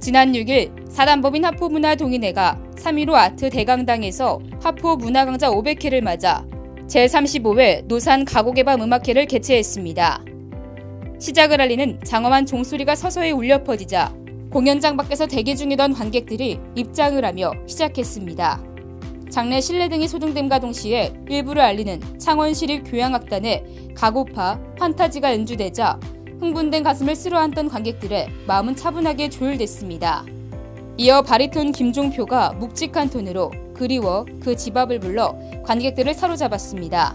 지난 6일 사단법인 하포문화동인회가 3.15 아트 대강당에서 하포 문화강좌 500회를 맞아 제35회 노산 가곡의밤 음악회를 개최했습니다. 시작을 알리는 장엄한 종소리가 서서히 울려 퍼지자 공연장 밖에서 대기 중이던 관객들이 입장을 하며 시작했습니다. 장례 실내 등이 소등됨과 동시에 일부를 알리는 창원시립 교향악단의 가고파 판타지가 연주되자 흥분된 가슴을 쓸어안던 관객들의 마음은 차분하게 조율됐습니다. 이어 바리톤 김종표가 묵직한 톤으로 그리워 그 집 앞을 불러 관객들을 사로잡았습니다.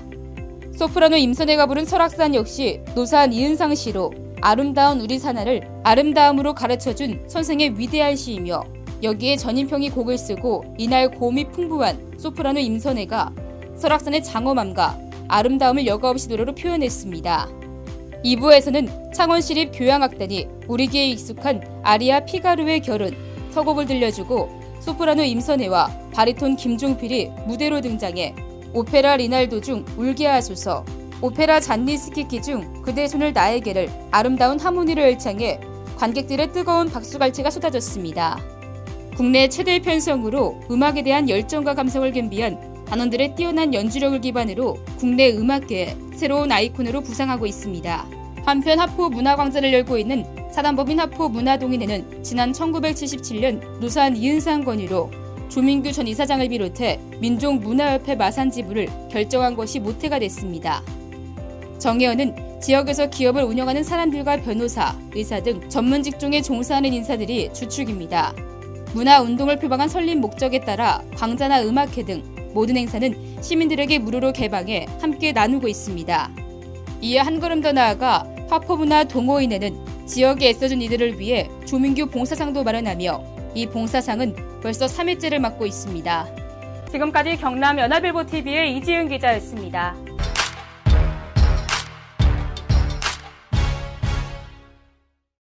소프라노 임선혜가 부른 설악산 역시 노산 이은상 시로 아름다운 우리 사나를 아름다움으로 가르쳐준 선생의 위대한 시이며 여기에 전인평이 곡을 쓰고 이날 고음이 풍부한 소프라노 임선혜가 설악산의 장엄함과 아름다움을 여과 없이 노래로 표현했습니다. 2부에서는 창원시립 교향악단이 우리 귀에 익숙한 아리아 피가루의 결혼 서곡을 들려주고 소프라노 임선혜와 바리톤 김종필이 무대로 등장해 오페라 리날도 중 울게 하소서 오페라 잔니스키키 중 그대 손을 나에게를 아름다운 하모니를 열창해 관객들의 뜨거운 박수갈채가 쏟아졌습니다. 국내 최대 편성으로 음악에 대한 열정과 감성을 겸비한 단원들의 뛰어난 연주력을 기반으로 국내 음악계의 새로운 아이콘으로 부상하고 있습니다. 한편 하포 문화광장을 열고 있는 사단법인 하포 문화동인회는 지난 1977년 노산 이은상 건의로 조민규 전 이사장을 비롯해 민족문화협회 마산 지부를 결정한 것이 모태가 됐습니다. 정혜원은 지역에서 기업을 운영하는 사람들과 변호사, 의사 등 전문 직종에 종사하는 인사들이 주축입니다. 문화 운동을 표방한 설립 목적에 따라 광자나 음악회 등 모든 행사는 시민들에게 무료로 개방해 함께 나누고 있습니다. 이에 한 걸음 더 나아가 화포문화 동호인회는 지역에 애써준 이들을 위해 조민규 봉사상도 마련하며 이 봉사상은 벌써 3회째를 맡고 있습니다. 지금까지 경남 연합일보 TV의 이지은 기자였습니다.